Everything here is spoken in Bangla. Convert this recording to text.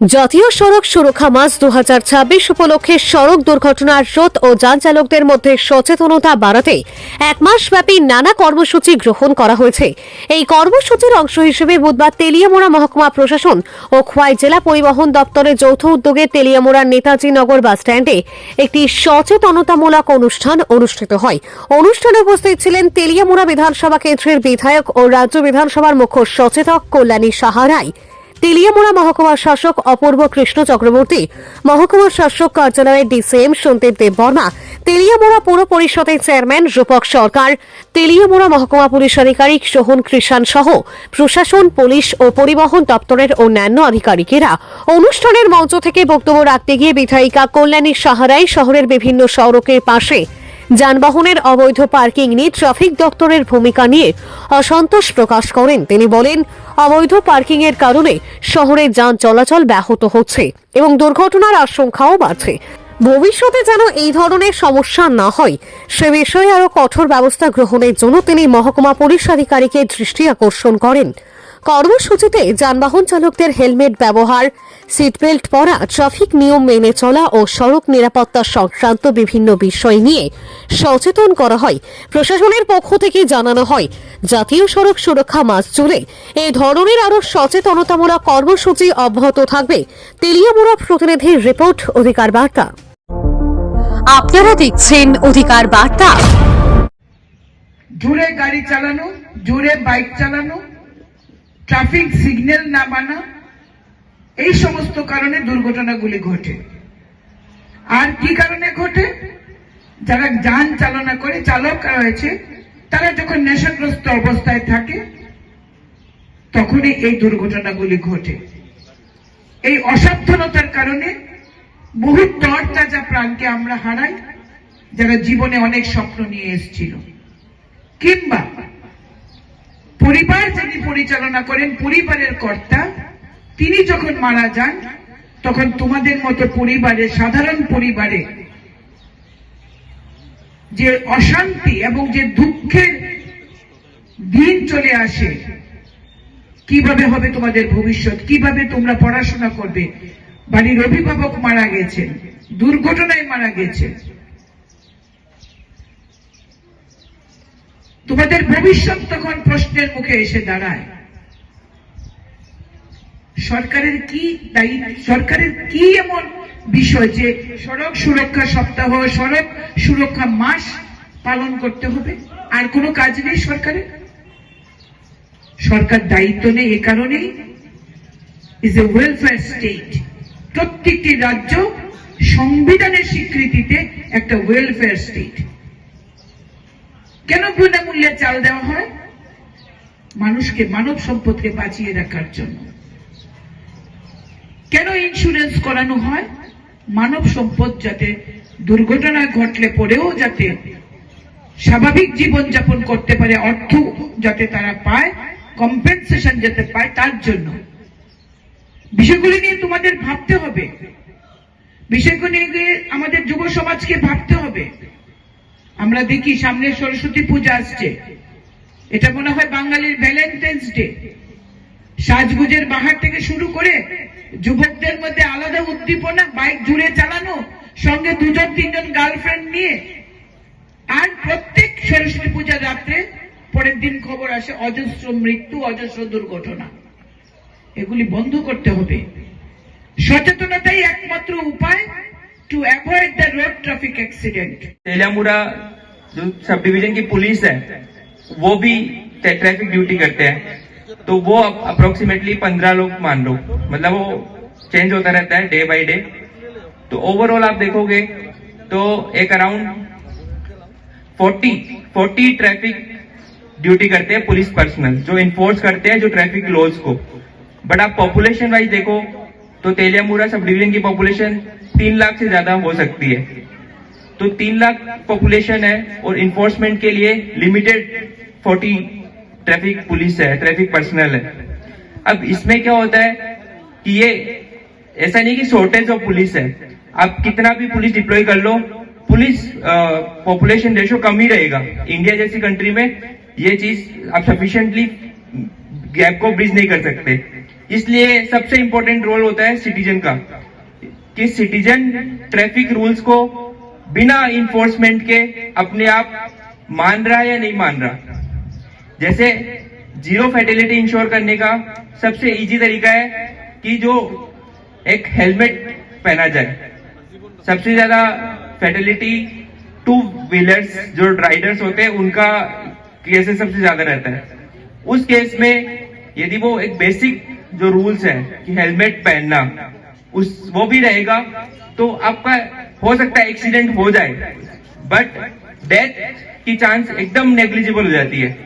জাতীয় সড়ক সুরক্ষা মাস দু হাজার ছাব্বিশ উপলক্ষে সড়ক দুর্ঘটনার রোধ ও যান চালকদের মধ্যে সচেতনতা বাড়াতে এক মাসব্যাপী নানা কর্মসূচি গ্রহণ করা হয়েছে। এই কর্মসূচির অংশ হিসেবে বুধবার তেলিয়ামোড়া মহকুমা প্রশাসন ও খোয়াই জেলা পরিবহন দপ্তরের যৌথ উদ্যোগে তেলিয়ামোড়ার নেতাজি নগর বাসস্ট্যান্ডে একটি সচেতনতামূলক অনুষ্ঠান অনুষ্ঠিত হয়। অনুষ্ঠানে উপস্থিত ছিলেন তেলিয়ামোড়া বিধানসভা কেন্দ্রের বিধায়ক ও রাজ্য বিধানসভার মুখ্য সচেতক কল্যাণী সাহারাই তেলিয়ামোড়া মহকুমার শাসক অপূর্ব কৃষ্ণ চক্রবর্তী, মহকুমার শাসক কার্যালয়ের ডিসিএম সন্তের দেববর্মা, তেলিয়ামোড়া পৌর পরিষদের চেয়ারম্যান রূপক সরকার, তেলিয়ামোড়া মহকুমা পুলিশ আধিকারিক সোহন কৃষাণ সহ প্রশাসন, পুলিশ ও পরিবহন দপ্তরের অন্যান্য আধিকারিকেরা। অনুষ্ঠানের মঞ্চ থেকে বক্তব্য রাখতে গিয়ে বিধায়িকা কল্যাণী সাহারাই শহরের বিভিন্ন সড়কের পাশে যানবাহনের অবৈধ পার্কিং নিয়ে ট্রাফিক দপ্তরের ভূমিকা নিয়ে অসন্তোষ প্রকাশ করেন। তিনি বলেন, অবৈধ পার্কিং এর কারণে শহরে যান চলাচল ব্যাহত হচ্ছে এবং দুর্ঘটনার আশঙ্কাও বাড়ছে। ভবিষ্যতে যেন এই ধরনের সমস্যা না হয়, সে বিষয়ে আরও কঠোর ব্যবস্থা গ্রহণের জন্য তিনি মহকুমা পুলিশ আধিকারিকের দৃষ্টি আকর্ষণ করেন। কর্মসূচিতে যানবাহন চালকদের হেলমেট ব্যবহার সিটবেল্ট পরা ট্রাফিক নিয়ম মেনে চলা ও সড়ক নিরাপত্তা সংক্রান্ত বিভিন্ন বিষয় নিয়ে সচেতন করা হয়। প্রশাসনের পক্ষ থেকে জানানো হয় জাতীয় সড়ক সুরক্ষা মাস জুড়ে এ ধরনের আরও সচেতনতামূলক কর্মসূচি অব্যাহত থাকবে। তেলিয়ামুড়া প্রতিনিধির রিপোর্ট অধিকার বার্তা। আপনারা দেখছেন অধিকার বার্তা। জোরে গাড়ি চালানো জোরে বাইক চালানো ট্রাফিক সিগন্যাল না মানা এই সমস্ত কারণে দুর্ঘটনাগুলি ঘটে। আর কি কারণে ঘটে? যারা যান চালনা করে, চালক রয়েছে, তারা যখন নেশাগ্রস্ত অবস্থায় থাকে, তখনই এই দুর্ঘটনাগুলি ঘটে। এই অসাবধানতার কারণে বহু তরতাজা প্রাণকে আমরা হারাই, যারা জীবনে অনেক স্বপ্ন নিয়ে এসেছিল। কিংবা পরিবার যিনি পরিচালনা করেন, পরিবারের কর্তা, তিনি যখন মারা যান, তখন তোমাদের মতো পরিবারে, সাধারণ পরিবারে যে অশান্তি এবং যে দুঃখের দিন চলে আসে, কীভাবে হবে তোমাদের ভবিষ্যৎ? কীভাবে তোমরা পড়াশোনা করবে? বাড়ির অভিভাবক মারা গেছেন, দুর্ঘটনায় মারা গেছেন। তোমাদের ভবিষ্যৎ তখন প্রশ্নের মুখে এসে দাঁড়ায়। সরকারের কি সরকারের কি এমন বিষয় যে সড়ক সুরক্ষা সপ্তাহ, সড়ক সুরক্ষা মাস পালন করতে হবে? আর কোনো কাজ নেই সরকারের? সরকার দায়িত্ব নেই এ কারণেই। ইজ এ ওয়েলফেয়ার স্টেট প্রত্যেকটি রাজ্য সংবিধানের স্বীকৃতিতে একটা ওয়েলফেয়ার স্টেট কেন বিনামূল্যে চাল দেওয়া হয়? মানুষকে মানব সম্পদকে বাঁচিয়ে রাখার জন্য। কেন ইন্স্যুরেন্স করানো হয়? মানব সম্পদ যাতে দুর্ঘটনায় ঘটলে পরেও যাতে স্বাভাবিক জীবন যাপন করতে পারে, অর্থ যাতে তারা পায় কম্পেনসেশন যাতে পায় তার জন্য। বিষয়গুলি নিয়ে তোমাদের ভাবতে হবে। বিষয়গুলি নিয়ে আমাদের যুব সমাজকে ভাবতে হবে। আমরা দেখি সামনে সরস্বতী পূজা আসছে। এটা মনে হয় বাঙালির ভ্যালেন্টাইন্স ডে। সাজগুজের বাহার থেকে শুরু করে যুবকদের মধ্যে আলাদা উদ্দীপনা, বাইক জুড়ে চালানো, সঙ্গে দুজন, তিনজন গার্লফ্রেন্ড নিয়ে। আর প্রত্যেক সরস্বতী পূজা রাত্রে পরের দিন খবর আসে, অজস্র মৃত্যু, অজস্র দুর্ঘটনা। এগুলি বন্ধ করতে হবে। সচেতনতাই একমাত্র উপায়। To avoid the road traffic accident Teliamura जो सब डिविजन की पुलिस है, वो भी ट्रैफ़िक ड्यूटी करते हैं। तो वो अप्रोक्सीमेटली पंद्रह लोग मान लो मतलब वो चेंज होता रहता है डे बाय डे तो ओवरऑल आप देखोगे तो एक around forty forty traffic duty करते हैं पुलिस पर्सनल जो इन्फोर्स करते हैं जो ट्रैफ़िक लॉज को। बट आप पॉपुलेशन वाइज देखो तो तेलियामुड़ा सब डिवीज़न की पॉपुलेशन तीन लाख से ज़्यादा हो सकती है। तो तीन लाख पॉपुलेशन है और इन्फोर्समेंट के लिए लिमिटेड फोर्टी ट्रैफ़िक पुलिस है ट्रैफ़िक पर्सनल है। अब इसमें क्या होता है कि ये, ऐसा नहीं कि शॉर्टेज ऑफ़ पुलिस है। आप कितना भी पुलिस डिप्लॉय कर लो पुलिस पॉपुलेशन रेशो कम ही रहेगा। इंडिया जैसी कंट्री में ये चीज़ आप सफिशिएंटली गैप को ब्रिज नहीं कर सकते। इसलिए सबसे इंपॉर्टेंट रोल होता है सिटीजन का, कि सिटीजन ट्रैफ़िक रूल्स को बिना इन्फोर्समेंट के अपने आप मान रहा है या नहीं मान रहा। जैसे ज़ीरो फैटिलिटी इंश्योर करने का सबसे इजी तरीका है कि जो एक हेलमेट पहना जाए। सबसे ज़्यादा फैटिलिटी टू व्हीलर्स जो राइडर्स होते हैं, उनका केसेस सबसे ज़्यादा रहता है। उस केस में यदि वो एक बेसिक जो रूल्स है कि हेलमेट पहनना, उस, वो भी रहेगा तो आपका हो सकता है एक्सीडेंट हो जाए बट डेथ की चांस एकदम नेग्लिजिबल हो जाती है।